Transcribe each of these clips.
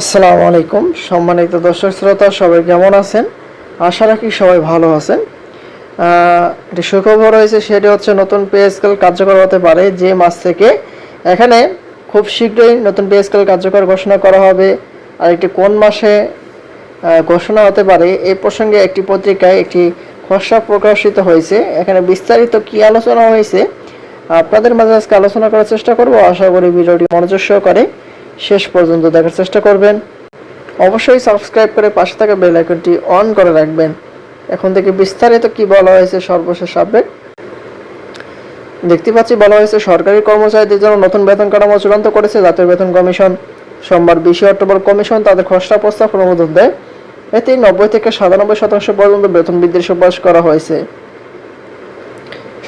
আসসালামু আলাইকুম। সম্মানিত দর্শক শ্রোতা, সবাই কেমন আছেন? আশা রাখি সবাই ভালো আছেন। একটি সুখবর রয়েছে, সেটি হচ্ছে নতুন পে স্কেল কার্যকর হতে পারে যে মাস থেকে। এখানে খুব শীঘ্রই নতুন পে স্কেল কার্যকর ঘোষণা করা হবে। আর একটি কোন মাসে ঘোষণা হতে পারে এই প্রসঙ্গে একটি পত্রিকায় একটি খসড়া প্রকাশিত হয়েছে। এখানে বিস্তারিত কি আলোচনা হয়েছে, আপনাদের মাঝে আজকে আলোচনা করার চেষ্টা করব। আশা করি ভিডিওটি মনোযোগ সহকারে শেষ পর্যন্ত দেখার চেষ্টা করবেন। অবশ্যই সাবস্ক্রাইব করে পাশে থাকা বেল আইকনটি অন করে রাখবেন। এখন থেকে বিস্তারিত কি বলা হয়েছে সর্বশেষ আপডেট? দেখতে পাচ্ছি বলা হয়েছে, সরকারি কর্মচারীদের জন্য নতুন বেতন কাঠামো চূড়ান্ত করেছে জাতীয় বেতন কমিশন। সোমবার বিশে অক্টোবর কমিশন তাদের খসড়া প্রস্তাব অনুমোদন দেয়। এতে নব্বই থেকে সাতানব্বই শতাংশ পর্যন্ত বেতন বৃদ্ধির সুপারিশ করা হয়েছে।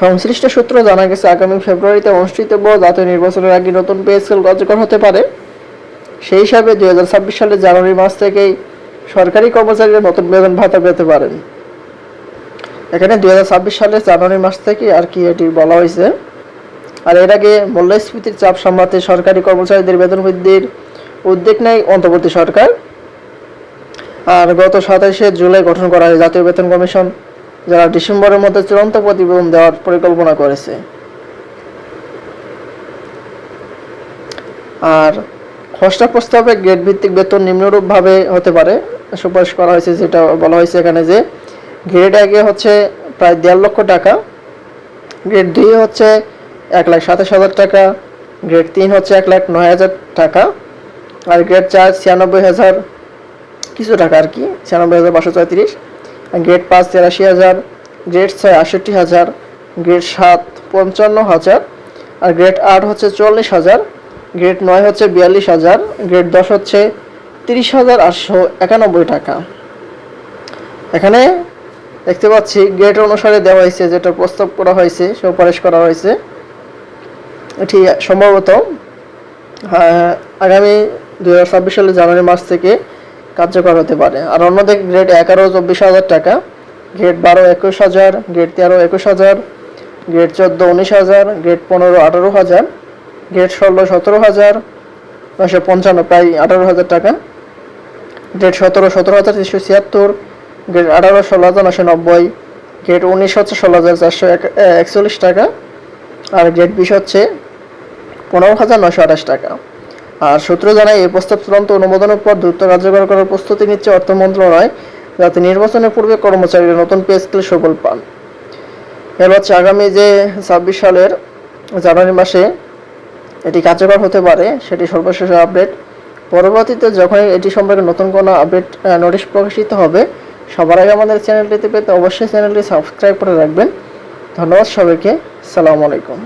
সংশ্লিষ্ট সূত্র জানা গেছে, আগামী ফেব্রুয়ারিতে অনুষ্ঠিতব্য জাতীয় নির্বাচনের আগে নতুন পে স্কেল কার্যকর হতে পারে। সেই হিসাবে দুই হাজার ছাব্বিশ সালের জানুয়ারি মাস থেকেই সরকারি কর্মচারীরা নতুন বেতন ভাতা পেতে পারেন। এখানে দুই হাজার ছাব্বিশ সালের জানুয়ারি মাস থেকে আর কি এটি বলা হয়েছে। আর এর আগে মূল্যস্ফীতির চাপ সামলাতে সরকারি কর্মচারীদের বেতন বৃদ্ধির উদ্যোগ নেয় অন্তর্বর্তী সরকার। আর গত সাতাশে জুলাই গঠন করা হয় জাতীয় বেতন কমিশন, যারা ডিসেম্বরের মধ্যে চূড়ান্ত প্রতিবেদন দেওয়ার পরিকল্পনা করেছে। আর খসড়া প্রস্তাবে গ্রেড ভিত্তিক বেতন নিম্নরূপভাবে হতে পারে। সুপারিশ করা হয়েছে, যেটা বলা হয়েছে এখানে যে গ্রেড একে হচ্ছে প্রায় দেড় লক্ষ টাকা গ্রেড দুই হচ্ছে এক লাখ সাতাশ হাজার টাকা গ্রেড তিন হচ্ছে এক লাখ নয় হাজার টাকা, আর গ্রেড চার ছিয়ানব্বই হাজার, কিছু টাকা আর কি, ছিয়ানব্বই হাজার পাঁচশো ছয়ত্রিশ গ্রেড পাঁচ তিরাশি হাজার গ্রেড ছয় আষট্টি হাজার গ্রেড সাত পঞ্চান্ন হাজার, আর গ্রেড আট হচ্ছে চল্লিশ হাজার গ্রেড নয় হচ্ছে বিয়াল্লিশ হাজার গ্রেড দশ হচ্ছে তিরিশ হাজার আটশো একানব্বই টাকা। এখানে দেখতে পাচ্ছি গ্রেড অনুসারে দেওয়া হয়েছে যেটা প্রস্তাব করা হয়েছে সুপারিশ করা হয়েছে। এটি সম্ভবত আহ, আগামী দু হাজার ছাব্বিশ সালের জানুয়ারি মাস থেকে কার্যকর হতে পারে। আর অন্যদিকে গ্রেড এগারো চব্বিশ হাজার টাকা গ্রেড বারো একুশ হাজার গ্রেড তেরো একুশ হাজার গ্রেড চোদ্দ উনিশ হাজার গ্রেড পনেরো আঠারো হাজার গ্রেড ষোলো সতেরো হাজার নশো পঞ্চান্ন, প্রায় আঠারো হাজার টাকা। গ্রেড সতেরো সতেরো হাজার, তিনশো ছিয়াত্তর। গ্রেড আঠারো ষোলো হাজার নশো নব্বই। গ্রেড উনিশ হচ্ছে ষোলো হাজার, চারশো এক- একচল্লিশ টাকা। আর গ্রেড বিশ হচ্ছে পনেরো হাজার নশো আঠাশ টাকা। আর সূত্র জানায়, এই প্রস্তাব চূড়ান্ত অনুমোদনের পর দ্রুত কার্যকর করার প্রস্তুতি নিচ্ছে অর্থ মন্ত্রণালয়, যাতে নির্বাচনের পূর্বে কর্মচারীরা নতুন পে স্কেল সুফল পান। এবার হচ্ছে আগামী যে ছাব্বিশ সালের জানুয়ারি মাসে এটি কার্যকর হতে পারে, সেটি সর্বশেষ আপডেট। পরবর্তীতে যখন এটি সম্পর্কে নতুন কোনো আপডেট নোটিশ প্রকাশিত হবে, সবার আগে আমাদের চ্যানেলটিতে পেতে অবশ্যই চ্যানেলটি সাবস্ক্রাইব করে রাখবেন। ধন্যবাদ সবাইকে। সালামু আলাইকুম।